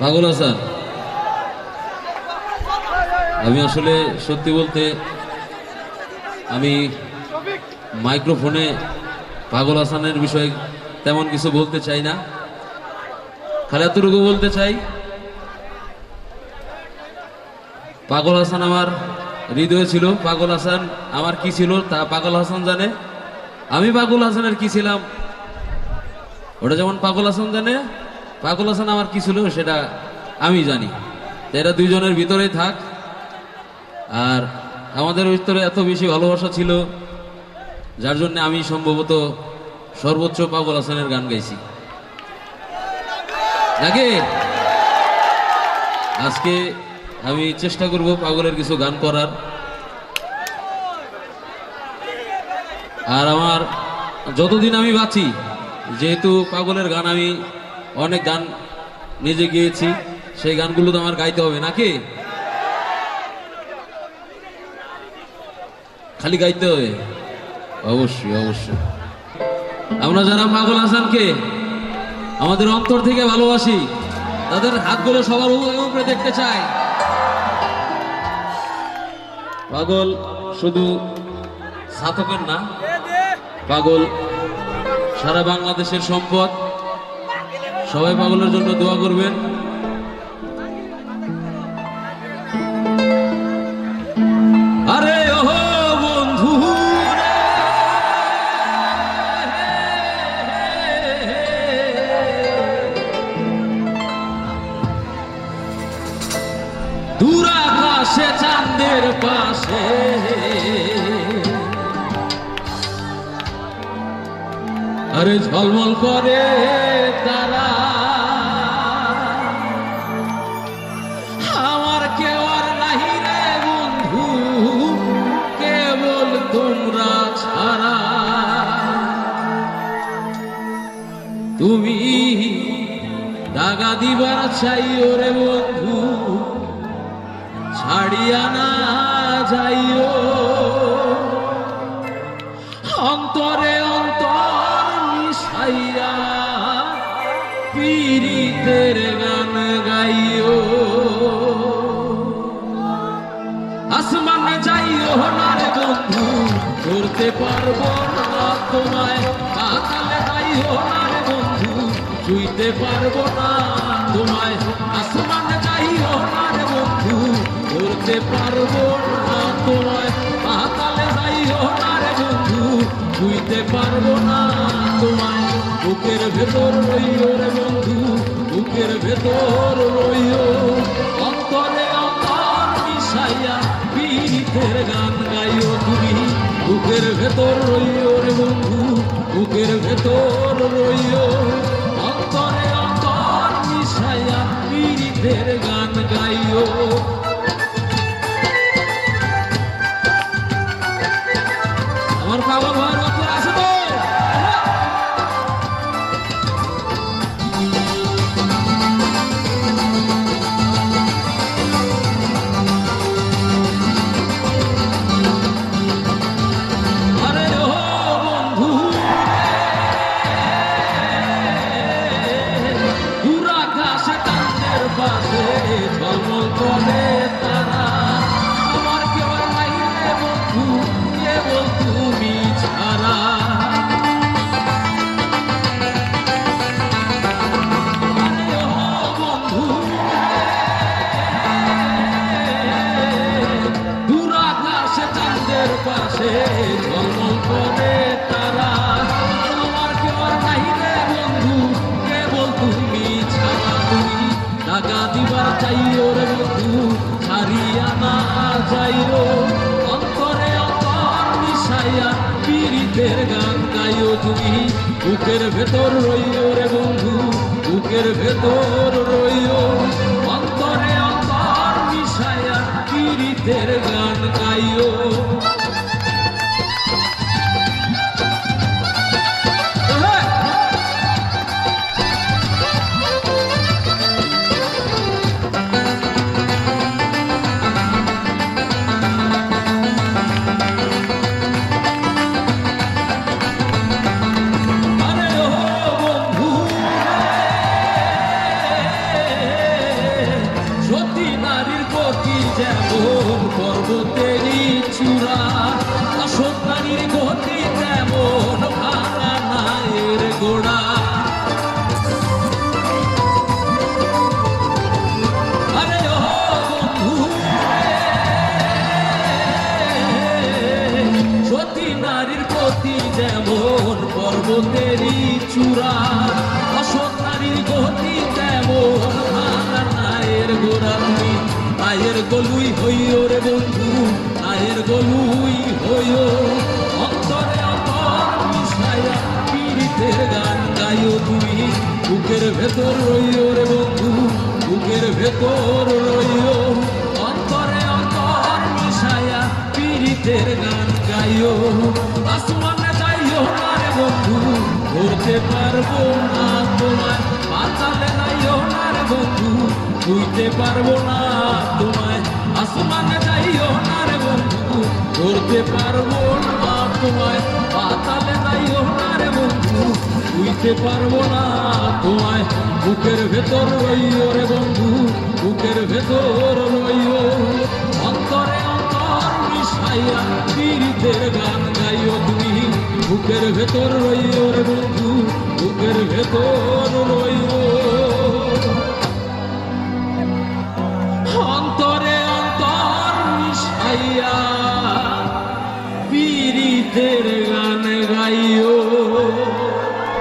পাগল হাসান আমি আসলে সত্যি বলতে আমি মাইক্রোফোনে পাগল হাসানের বিষয়ে তেমন কিছু বলতে চাই না। খালি এতটুকু বলতে চাই, পাগল হাসান আমার হৃদয়ে ছিল, পাগল হাসান আমার কি ছিল তা পাগল হাসান জানে। আমি পাগল হাসানের কি ছিলাম? ওটা যেমন পাগল হাসান জানে পাগল হাসান আমার কি ছিল সেটা আমি জানি। এরা দুইজনের ভিতরেই থাক। আর আমাদের ভিতরে এত বেশি ভালোবাসা ছিল, যার জন্য আমি সম্ভবত সর্বোচ্চ পাগল হাসানের গান গাইছি। নাকি? আজকে আমি চেষ্টা করব পাগলের কিছু গান করার। আর আমার যতদিন আমি বাঁচি, যেহেতু পাগলের গান আমি অনেক গান নিজে গিয়েছি, সেই গানগুলো তো আমার গাইতে হবে নাকি? খালি গাইতে হবে? অবশ্যই অবশ্যই। আমরা যারা পাগল হাসানকে আমাদের অন্তর থেকে ভালোবাসি, তাদের হাতগুলো সবার উপরে দেখতে চাই। পাগল শুধু সাধকের না, পাগল সারা বাংলাদেশের সম্পদ। সবাই পাগলের জন্য দোয়া করবেন। আরে ও বন্ধু দূর আকাশে চাঁদের পাশে। আরে ঝলমল করে তারা। আমার কেউ আর নাহি রে বন্ধু, কেবল তোমরা ছাড়া। তুমি দাগা দিবার চাই ওরে বন্ধু, ছাড়িয়া না ছুঁইতে পারব না। তোমায় আসমানে যাইও না বন্ধু করতে পারব না। তোমায় পাতালে যাইও না বন্ধু ছুঁইতে পারব না। তোমায় বুকের ভেতর রইও রে বন্ধু, বুকের ভেতর রইও। অন্তরে অন্তর মিশাইয়া পীড়িতের গান গাইও তুমি, বুকের ভেতর রইও রে বন্ধু, বুকের ভেতর রইও। অন্তরে অন্তর মিশাইয়া পীড়িতের গান গাইও। আমার পাগল ঝলমল করে। পীড়িতের গান গাইও তুমি। বুকের ভেতর রইও রে বন্ধু, বুকের ভেতর রইও। অন্তরে অন্তর মিশায়া পীড়িতের গান গাইও। যেমন পর্বতেরই চূড়া। গলুই হইও রে বন্ধু, নায়ের গলুই হইও। অন্তরে অন্তর মিশাইয়া পীড়িতের গান গাইও তুমি, বুকের ভেতর রইও রে বন্ধু, বুকের ভেতর রইও। অন্তরে অন্তর মিশাইয়া পীড়িতের গান গাইও। আসমানে যাইও না রে বন্ধু, ধরতে পারব না তোমার পাতালে যাইও না রে বন্ধু, বুঝতে পারব না তোমায়। আসমানে যাইও না রে বন্ধু, ধরতে পারব না তোমায়, পাতালে যাইও না রে বন্ধু, বুঝতে পারব না তোমায়, বুকের ভেতর রইও রে বন্ধু, বুকের ভেতর রইও। অন্তরে অন্তর মিশাইয়া পীড়িতের গান গাইও তুমি, বুকের ভেতর রইও রে বন্ধু, বুকের ভেতর রইও।